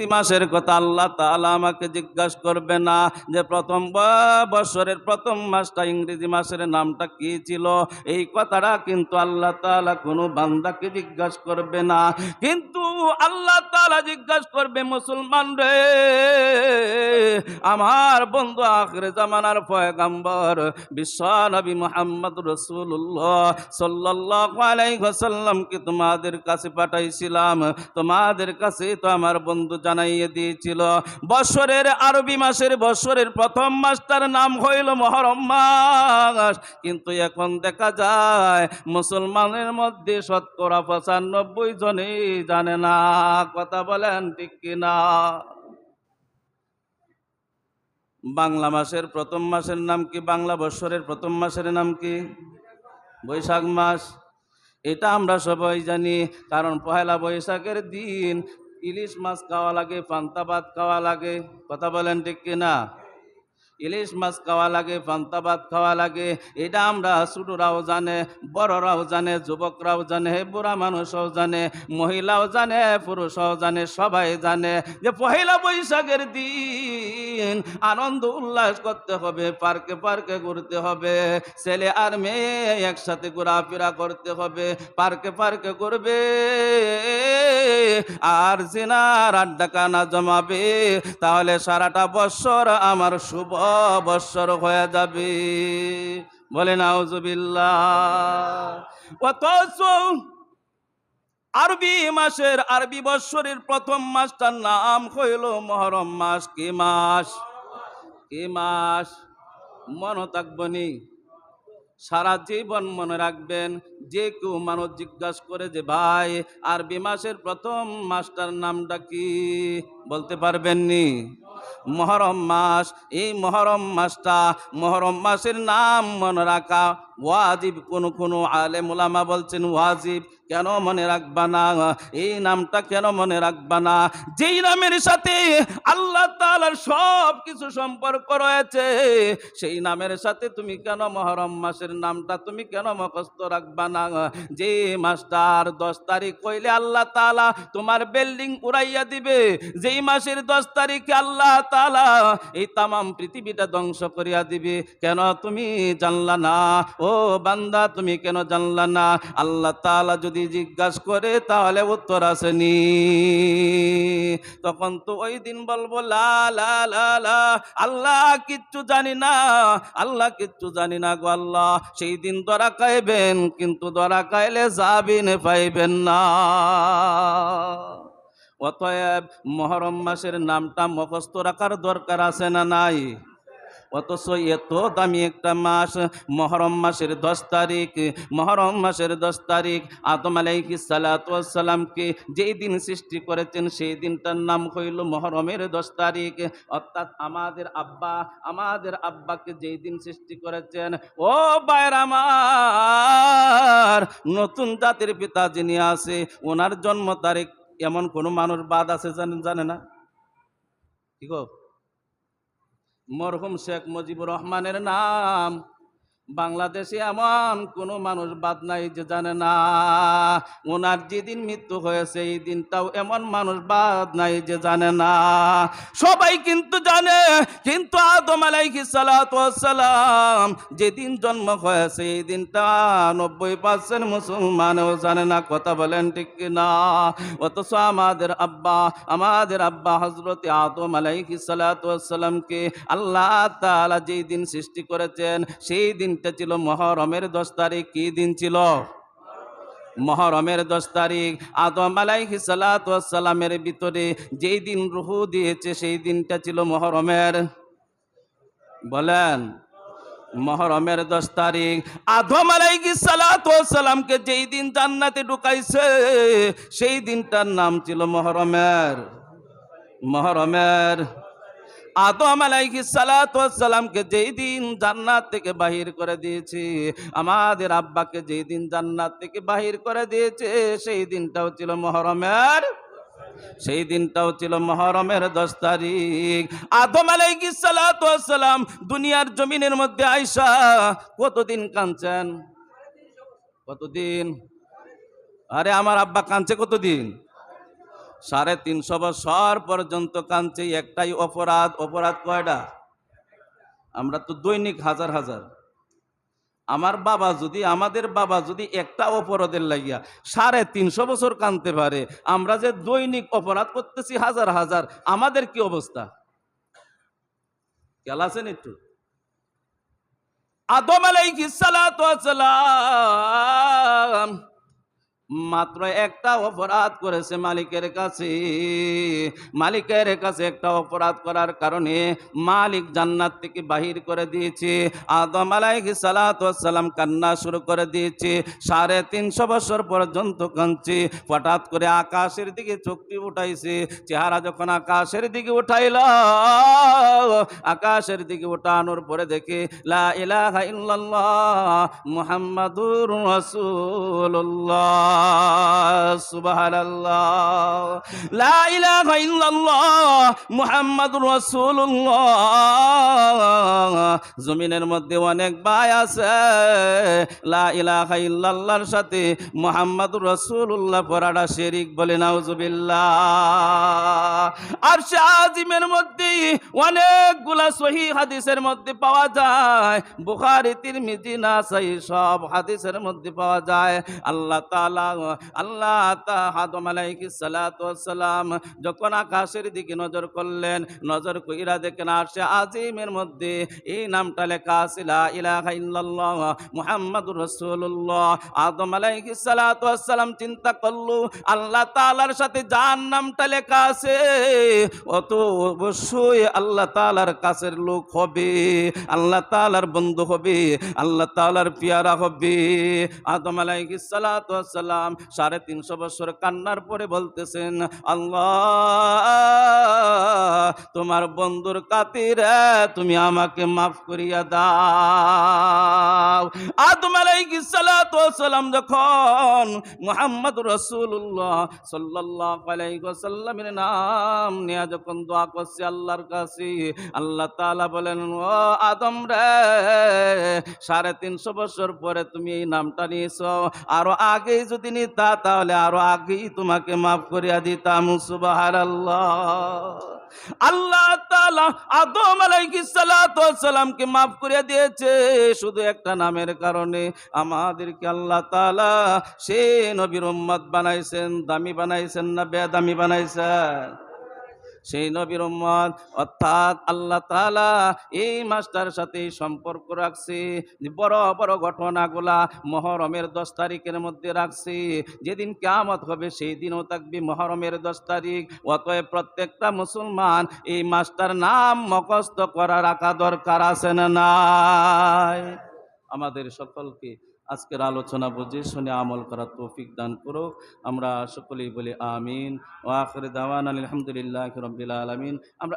ইংরেজি মাসের কথা আল্লাহ তালা আমাকে জিজ্ঞাসা করবে না যে প্রথম বছরের প্রথম মাসটা ইংরেজি মাসের নামটা কি ছিল? এই কথাটা কিন্তু আল্লাহ তাআলা কোনো বান্দাকে জিজ্ঞাসা করবে না। কিন্তু আল্লাহ তালা জিজ্ঞাসা করবে, মুসলমান রে, আমার বন্ধু আখরে জামানার পয়গাম্বর বিশ্ব নবী মোহাম্মদ রসুল্লাহ সাল্লাল্লাহু আলাইহি ওয়াসাল্লামকে তোমাদের কাছে পাঠাইছিলাম? তোমাদের কাছে তো আমার বন্ধু জানাইয়ে দিয়েছিল। বছরের আরবি মাসের বছরের প্রথম মাসটার নাম হইল মহরম মাস। কিন্তু এখন দেখা যায়, মুসলমানের মধ্যে শতকরা পঁচানব্বই জনই জানে না, কথা বলেন ঠিক কিনা? বাংলা মাসের প্রথম মাসের নাম কি? বাংলা বৎসরের প্রথম মাসের নাম কি? বৈশাখ মাস। এটা আমরা সবাই জানি, কারণ পহেলা বৈশাখের দিন ইলিশ মাছ খাওয়া লাগে পান্তা ভাত খাওয়া লাগে কথা বলেন ঠিক কিনা? ইলিশ মাছ খাওয়া লাগে, পান্তা ভাত খাওয়া লাগে। এটা আমরা ছোটরাও জানে, বড়রাও জানে, যুবকরাও জানে, বুড়া মানুষও জানে, মহিলাও জানে, পুরুষও জানে, সবাই জানে যে পহেলা বৈশাখের দিন আনন্দ উল্লাস করতে হবে, পার্কে পার্কে ঘুরতে হবে, ছেলে আর মেয়ে একসাথে ঘোরাফেরা করতে হবে, পার্কে পার্কে ঘুরবে, আর জিনার আড্ডা কানা জমাবে, তাহলে সারাটা বৎসর আমার শুভ বৎসর হয়ে যাবে। বলে, নাউজুবিল্লাহ। আরবি মাসের আরবি বৎসরের প্রথম মাসটার নাম হইল মহরম মাস। কি মাস? কি মাস? মনে থাকবনি সারা জীবন মনে রাখবেন, যে কেউ মানুষ জিজ্ঞাসা করে যে, ভাই, আরবি মাসের প্রথম মাসটার নামটা কি? বলতে পারবেননি মহরম মাস এই মহরম মাসটা মহরম মাসের নাম মনে রাখা ওয়াজিব, কোন কোন আলে ওলামা বলছেন ওয়াজিব, কেন মনে রাখবা না? এই নামটা কেন মনে রাখবা না? যেই নামের সাথে আল্লাহ তাআলার সব কিছু সম্পর্ক রয়েছে, সেই নামের সাথে তুমি কেন মহরম মাসের নামটা তুমি কেন মুখস্থ রাখবা না? যে মাসটার দশ তারিখ কইলে আল্লাহ তালা তোমার বিল্ডিং উড়াইয়া দিবে, যেই মাসের দশ তারিখে আল্লাহ তালা এই তামাম পৃথিবীটা ধ্বংস করিয়া দিবে। কেন তুমি জানলা না? ও বান্দা, তুমি কেন জানলা না? আল্লাহ তালা যদি জিজ্ঞাসা করে, তাহলে উত্তর আসেনি। তখন তো ওই দিন বলব, লা লা লা আল্লাহ কিচ্ছু জানি না, আল্লাহ কিচ্ছু জানি না গো আল্লাহ। সেই দিন দরা খাইবেন, কিন্তু দরা খাইলে যাবিন পাইবেন না। অতএব মহরম মাসের নামটা মুখস্থ রাখার দরকার আছে না নাই? অথচ এত দামি একটা মাস। মহরম মাসের দশ তারিখ, মহরম মাসের দশ তারিখ। আদম আলাইহি সালাতামকে যেই দিন সৃষ্টি করেছেন, সেই দিনটার নাম হইল মহরমের দশ তারিখ। অর্থাৎ আমাদের আব্বা, আমাদের আব্বাকে যেই দিন সৃষ্টি করেছেন, ও বাইর আমার, নতুন জাতির পিতা যিনি আছে, ওনার জন্ম তারিখ এমন কোনো মানুষ বাদ আছে জানেন, জানে না? কি গো? মরহুম শেখ মুজিবুর রহমানের নাম। বাংলাদেশে এমন কোনো মানুষ বাদ নাই যে জানে না, ওনার যেদিন মৃত্যু হয়েছে, এই দিনটাও এমন মানুষ বাদ নাই যে জানে না। সবাই কিন্তু জানে, কিন্তু আদম আলাইহি সালাম যেদিন জন্ম হয়েছে, এই দিনটা নব্বই পার্সেন্ট মুসলমানও জানে না, কথা বলেন ঠিক না অথচ আমাদের আব্বা আমাদের আব্বা হজরত আদম আলাইহি সালামকে আল্লাহ তাআলা যেই দিন সৃষ্টি করেছেন, সেই দিনটা ছিল মহরমের দশ তারিখ, কি দিন ছিল? মহরমের দশ তারিখ। আদম আলাইহি সালামের ভিতরে যেই দিন রুহু দিয়েছে, সেই দিনটা ছিল মহরমের। বলেন, মহরমের দশ তারিখ। আদম আলাইহি সালামকে যেই দিন জান্নাতে ঢুকাইছে, সেই দিনটার নাম ছিল মহরমের। মহরমের আদম আলাইহি সালামকে যেই দিন জান্নাত থেকে বাহির করে দিয়েছি, আমাদের আব্বাকে যেই দিন জান্নাত থেকে বাহির করে দিয়েছে, সেই দিনটাও ছিল মহরমের, সেই দিনটাও ছিল মহরমের দশ তারিখ। আদম আলাইহি সালাম দুনিয়ার জমিনের মধ্যে আইসা কতদিন কাঁদছেন? কতদিন? আরে আমার আব্বা কাঁদছে কতদিন? সাড়ে তিনশো বছর পর্যন্ত কাঁদছে একটাই অপরাধ। অপরাধ কয়টা? আমরা তো দৈনিক হাজার হাজার। আমার বাবা যদি, আমাদের বাবা যদি একটা অপরাধের লাগিয়া সাড়ে তিনশো বছর কানতে পারে, আমরা যে দৈনিক অপরাধ করতেছি হাজার হাজার, আমাদের কি অবস্থা? খেয়াল আছেন একটু? আদম আলাইহিস সালাম মাত্র একটা অপরাধ করেছে মালিকের কাছে। মালিকের কাছে একটা অপরাধ করার কারণে মালিক জান্নাত থেকে বাহির করে দিয়েছে। আদম আলাইহি সালাম কান্না শুরু করে দিয়েছে। সাড়ে তিনশো বছর পর্যন্ত কাঁদছে। হঠাৎ করে আকাশের দিকে চোখটি উঠাইছে। চেহারা যখন আকাশের দিকে উঠাইল, আকাশের দিকে উঠানোর পরে দেখে, লা ইলাহা ইল্লাল্লাহ মুহাম্মাদুর রাসূলুল্লাহ। জমিনের মধ্যে অনেক ভাই আছে। লা ইলাহা ইল্লাল্লাহর সাথে মুহাম্মাদুর রাসূলুল্লাহ পড়াটা শিরিক বলে নাউজুবিল্লাহ। আর আজিমের মধ্যে অনেকগুলা সহি হাদিসের মধ্যে পাওয়া যায়। বুখারি, তিরমিজি, নাসাই সব হাদিসের মধ্যে পাওয়া যায়। আল্লাহ তাআলা আল্লাহ আলাইহিস সালাম যখন আকাশের দিকে নজর করলেন, নজর কইরা দেখেন আজিমের মধ্যে এই নামটা লেখা আছে, লা ইলাহা আদম চিন্তা আল্লাহ তাআলার সাথে যার নামটা লেখা আছে অত অবশ্যই আল্লাহ তাআলার কাছের লোক হবে, আল্লাহ তাআলার বন্ধু হবে, আল্লাহ তাআলার পিয়ারা হবে। আদম আলাইহিস সালাতু সালাম, সাড়ে তিনশো বছর কান্নার পরে বলতেছেন, আল্লাহ, তোমার বন্ধুর কাতিরে, তুমি আমাকে মাফ করিয়া দাও। আদম আলাইহিস সালাতু সালাম যখন মুহাম্মদ রাসূলুল্লাহ সাল্লাল্লাহু নাম নিয়ে যখন দোয়া করছে আল্লাহর কাছে, আল্লাহ তাআলা বলেন, ও আদম রে, সাড়ে তিনশো বছর পরে তুমি এই নামটা নিয়েছো, আরও আগেই যদি নিতা তাহলে আরও আগেই তোমাকে মাফ করিয়া দিতাম সুবাহার আল্লাহ তাআলা আদম আলাইহিস সালাতু ওয়াস মাফ করে দিয়েছে, শুধু একটা নামের কারণে। আমাদেরকে আল্লাহ তাআলা সে নবীর বানাইছেন, দামি বানাইছেন না বেদামি বানাইছেন? সেই নবীর উম্মত, অর্থাৎ আল্লাহ তাআলা এই মাসটার সাথে সম্পর্ক রাখছে, বড় বড় ঘটনাগুলা মহরমের দশ তারিখের মধ্যে রাখছে। যেদিন কেয়ামত হবে সেই দিনও থাকবে মহরমের দশ তারিখ। অতএব প্রত্যেকটা মুসলমান এই মাসটার নাম মুখস্থ করা রাখা দরকার আছে না নাই? আমাদের সকলকে আজকের আলোচনা বুঝে শুনে আমল করার তৌফিক দান করো আমরা সকলেই বলি আমিন। ও আখরে দাওয়ান আলহামদুলিল্লাহ রবিল আলমিন। আমরা